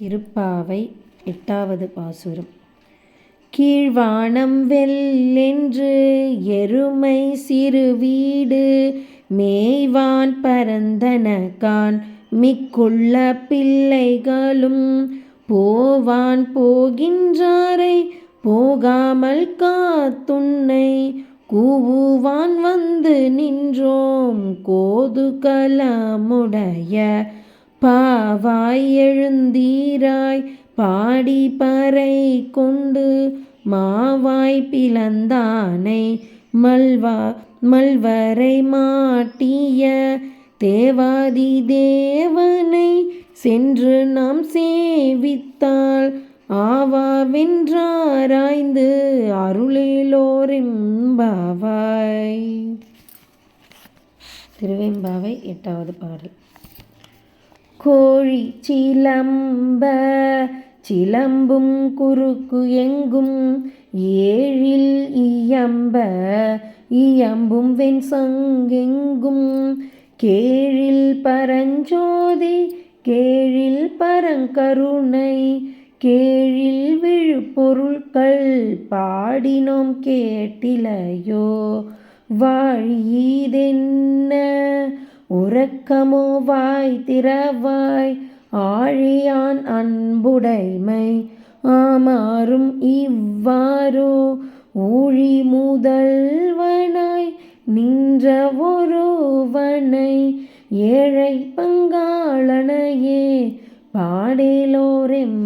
திருப்பாவை எட்டாவது பாசுரம். கீழ்வானம் வெல்லென்று எருமை சிறு வீடு மேய்வான் பரந்தனகான் மிக்குள்ள பிள்ளைகளும் போவான் போகின்றாரை போகாமல் காத்துன்னை கூவுவான் வந்து நின்றோம் கோதுகலமுடைய பாவாய் எழுந்தீராய் பாடி பறை கொண்டு மாவாய் பிளந்தானை மல்வா மல்வரை மாட்டிய தேவாதி தேவனை சென்று நாம் சேவித்தாள் ஆவாவென்றாராய்ந்து அருளிலோரிம்பாவாய். திருவெம்பாவை எட்டாவது பாடல். கோழி சிலம்ப சிலம்பும் குறுக்கு எங்கும் ஏழில் இயம்ப இயம்பும் வெண் சங்கெங்கும் கேழில் பரஞ்சோதி கேழில் பரங்கருணை கேழில் விழுப்பொருள்கள் பாடினோம் கேட்டிலையோ வாழியதென்ன உறக்கமோ வாய் திறவாய் ஆழியான் அன்புடைமை ஆமாறும் இவ்வாறோ ஊழி முதல்வனாய் நின்ற ஒருவனை ஏழை பங்காளனையே பாடேலோரெம்